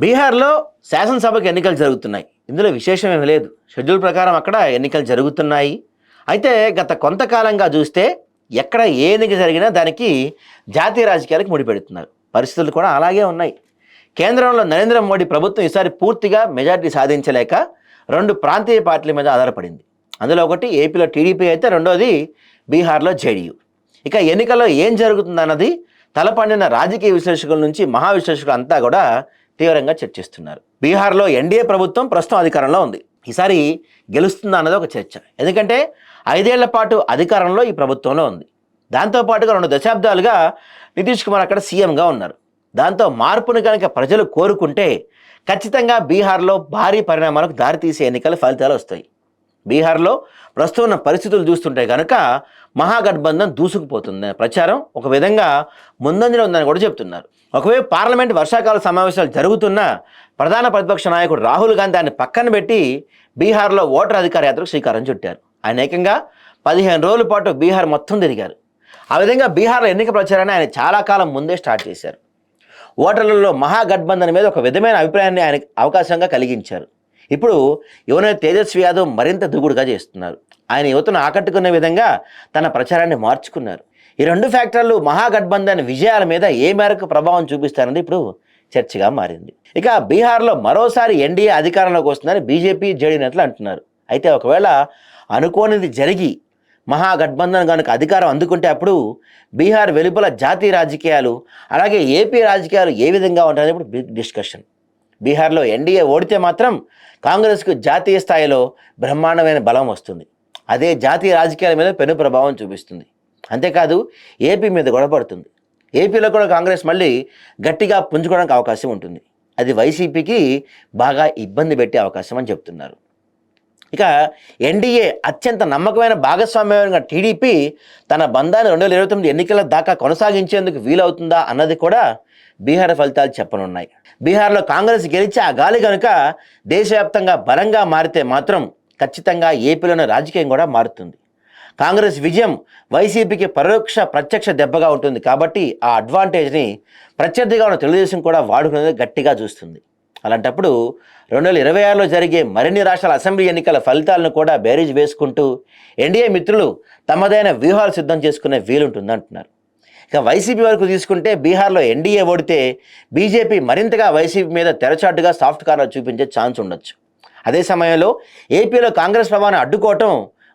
బీహార్లో శాసనసభకు ఎన్నికలు జరుగుతున్నాయి. ఇందులో విశేషం ఏమీ లేదు. షెడ్యూల్ ప్రకారం అక్కడ ఎన్నికలు జరుగుతున్నాయి. అయితే గత కొంతకాలంగా చూస్తే ఎక్కడ ఏ ఎన్నిక జరిగినా దానికి జాతీయ రాజకీయాలకు ముడిపెడుతున్నారు. పరిస్థితులు కూడా అలాగే ఉన్నాయి. కేంద్రంలో నరేంద్ర మోడీ ప్రభుత్వం ఈసారి పూర్తిగా మెజార్టీ సాధించలేక రెండు ప్రాంతీయ పార్టీల మీద ఆధారపడింది. అందులో ఒకటి ఏపీలో టీడీపీ అయితే రెండోది బీహార్లో జేడీయూ. ఇక ఎన్నికల్లో ఏం జరుగుతుందన్నది తలపండిన రాజకీయ విశ్లేషకుల నుంచి మహావిశ్లేషకులు అంతా కూడా తీవ్రంగా చర్చిస్తున్నారు. బీహార్లో ఎన్డీఏ ప్రభుత్వం ప్రస్తుతం అధికారంలో ఉంది. ఈసారి గెలుస్తుందా అన్నది ఒక చర్చ. ఎందుకంటే ఐదేళ్ళ పాటు అధికారంలో ఈ ప్రభుత్వంలో ఉంది. దాంతోపాటుగా రెండు దశాబ్దాలుగా నితీష్ కుమార్ అక్కడ సీఎంగా ఉన్నారు. దాంతో మార్పును కనుక ప్రజలు కోరుకుంటే ఖచ్చితంగా బీహార్లో భారీ పరిణామాలకు దారితీసే ఎన్నికల ఫలితాలు వస్తాయి. బీహార్లో ప్రస్తుతం ఉన్న పరిస్థితులు చూస్తుంటే కనుక మహాగఠబంధన్ దూసుకుపోతుంది ప్రచారం ఒక విధంగా ముందంజలో ఉందని కూడా చెప్తున్నారు. ఒకవైపు పార్లమెంట్ వర్షాకాల సమావేశాలు జరుగుతున్న ప్రధాన ప్రతిపక్ష నాయకుడు రాహుల్ గాంధీ దాన్ని పక్కన పెట్టి బీహార్లో ఓటర్ అధికార యాత్రకు శ్రీకారం చుట్టారు. ఆయన ఏకంగా పదిహేను రోజుల పాటు బీహార్ మొత్తం తిరిగారు. ఆ విధంగా బీహార్లో ఎన్నిక ప్రచారాన్ని ఆయన చాలా కాలం ముందే స్టార్ట్ చేశారు. ఓటర్లలో మహాగఠబంధన్ మీద ఒక విధమైన అభిప్రాయాన్ని ఆయన అవకాశంగా కలిగించారు. ఇప్పుడు యువన తేజస్వి యాదవ్ మరింత దూకుడుగా చేస్తున్నారు. ఆయన యువతను ఆకట్టుకునే విధంగా తన ప్రచారాన్ని మార్చుకున్నారు. ఈ రెండు ఫ్యాక్టర్లు మహాగఠబంధన్ విజయాల మీద ఏ మేరకు ప్రభావం చూపిస్తారన్నది ఇప్పుడు చర్చగా మారింది. ఇక బీహార్లో మరోసారి ఎన్డీఏ అధికారంలోకి వస్తుందని బీజేపీ జేడీ నేతలు అంటున్నారు. అయితే ఒకవేళ అనుకోనిది జరిగి మహాగఠబంధన్ కనుక అధికారం అందుకుంటే అప్పుడు బీహార్ వెలుపల జాతీయ రాజకీయాలు అలాగే ఏపీ రాజకీయాలు ఏ విధంగా ఉంటాయని ఇప్పుడు డిస్కషన్. బీహార్లో ఎన్డీఏ ఓడితే మాత్రం కాంగ్రెస్కు జాతీయ స్థాయిలో బ్రహ్మాండమైన బలం వస్తుంది. అదే జాతీయ రాజకీయాల మీద పెను ప్రభావం చూపిస్తుంది. అంతేకాదు ఏపీ మీద గొడవపడుతుంది ఏపీలో కూడా కాంగ్రెస్ మళ్ళీ గట్టిగా పుంజుకోవడానికి అవకాశం ఉంటుంది. అది వైసీపీకి బాగా ఇబ్బంది పెట్టే అవకాశం అని చెప్తున్నారు. ఇక ఎన్డీఏ అత్యంత నమ్మకమైన భాగస్వామ్యమైన టీడీపీ తన బంధాన్ని రెండు వేల ఇరవై తొమ్మిది ఎన్నికల దాకా కొనసాగించేందుకు వీలవుతుందా అన్నది కూడా బీహార్ ఫలితాలు చెప్పనున్నాయి. బీహార్లో కాంగ్రెస్ గెలిచి ఆ గాలి కనుక దేశవ్యాప్తంగా బలంగా మారితే మాత్రం ఖచ్చితంగా ఏపీలోని రాజకీయం కూడా మారుతుంది. కాంగ్రెస్ విజయం వైసీపీకి పరోక్ష ప్రత్యక్ష దెబ్బగా ఉంటుంది కాబట్టి ఆ అడ్వాంటేజ్ని ప్రత్యర్థిగా ఉన్న తెలుగుదేశం కూడా వాడుకునేది గట్టిగా చూస్తుంది. అలాంటప్పుడు రెండు వేల ఇరవై ఆరులో జరిగే మరిన్ని రాష్ట్రాల అసెంబ్లీ ఎన్నికల ఫలితాలను కూడా బేరీజ్ వేసుకుంటూ ఎన్డీఏ మిత్రులు తమదైన వ్యూహాలు సిద్ధం చేసుకునే వీలుంటుందంటున్నారు. ఇక వైసీపీ వరకు తీసుకుంటే బీహార్లో ఎన్డీఏ ఓడితే బీజేపీ మరింతగా వైసీపీ మీద తెరచాటుగా సాఫ్ట్ కార్నర్ చూపించే ఛాన్స్ ఉండొచ్చు. అదే సమయంలో ఏపీలో కాంగ్రెస్ ప్రభావాన్ని అడ్డుకోవటం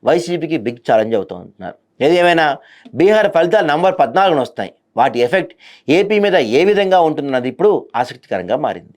వైసీపీకి బిగ్ ఛాలెంజ్ అవుతుంటున్నారు ఏది ఏమైనా బీహార్ ఫలితాలు నంబర్ పద్నాలుగున వస్తాయి. వాటి ఎఫెక్ట్ ఏపీ మీద ఏ విధంగా ఉంటుందన్నది ఇప్పుడు ఆసక్తికరంగా మారింది.